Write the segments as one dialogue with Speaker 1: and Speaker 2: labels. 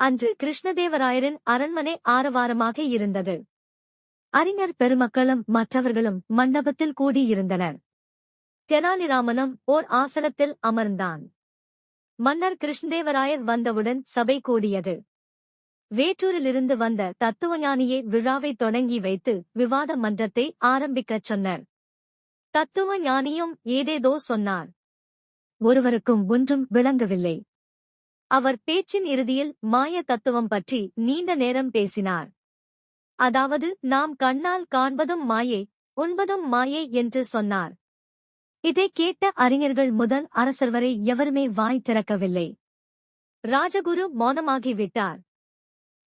Speaker 1: அன்று கிருஷ்ணதேவராயரின் அரண்மனை ஆரவாரமாக இருந்தது. அறிஞர் பெருமக்களும் மற்றவர்களும் மண்டபத்தில் கூடியிருந்தனர். தெனாலிராமனும் ஓர் ஆசனத்தில் அமர்ந்தான். மன்னர் கிருஷ்ணதேவராயர் வந்தவுடன் சபை கூடியது. வேற்றூரிலிருந்து வந்த தத்துவஞானியே விழாவை தொடங்கி வைத்து விவாத மன்றத்தை ஆரம்பிக்கச் சொன்னார். தத்துவ ஞானியும் ஏதேதோ சொன்னார். ஒருவருக்கும் ஒன்றும் விளங்கவில்லை. அவர் பேச்சின் இறுதியில் மாய தத்துவம் பற்றி நீண்ட நேரம் பேசினார். அதாவது நாம் கண்ணால் காண்பதும் மாயை உண்பதும் மாயை என்று சொன்னார். இதை கேட்ட அறிஞர்கள் முதல் அரசர் வரை எவருமே வாய் திறக்கவில்லை. ராஜகுரு மௌனமாகிவிட்டார்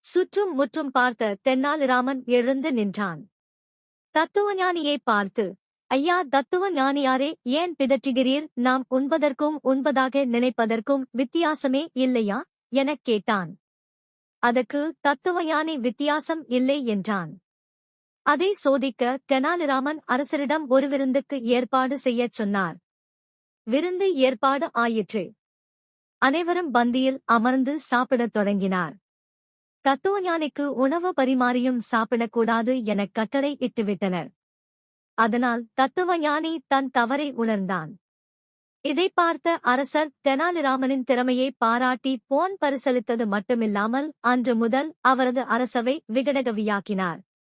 Speaker 1: சுற்றும் முற்றும் பார்த்த தென்னாலிராமன் எழுந்து நின்றான். தத்துவஞானியை பார்த்து ஐயா தத்துவ ஞானியாரே ஏன் பிதற்றுகிறீர்? நாம் உண்பதற்கும் உண்பதாக நினைப்பதற்கும் வித்தியாசமே இல்லையா? எனக் கேட்டான். அதற்கு தத்துவயானி வித்தியாசம் இல்லை என்றான். அதை சோதிக்க தெனாலிராமன் அரசரிடம் ஒரு விருந்துக்கு ஏற்பாடு செய்யச் சொன்னார். விருந்து ஏற்பாடு ஆயிற்று. அனைவரும் பந்தியில் அமர்ந்து சாப்பிடத் தொடங்கினார். தத்துவஞானிக்கு உணவு பரிமாறியும் சாப்பிடக்கூடாது எனக் கட்டளை இட்டுவிட்டனர். அதனால் தத்துவஞானி தன் தவறை உணர்ந்தான். இதை பார்த்த அரசர் தெனாலிராமனின் திறமையை பாராட்டி போன் பரிசளித்தது மட்டுமில்லாமல் அன்று முதல் அவரது அரசவை விகடகவியாக்கினார்.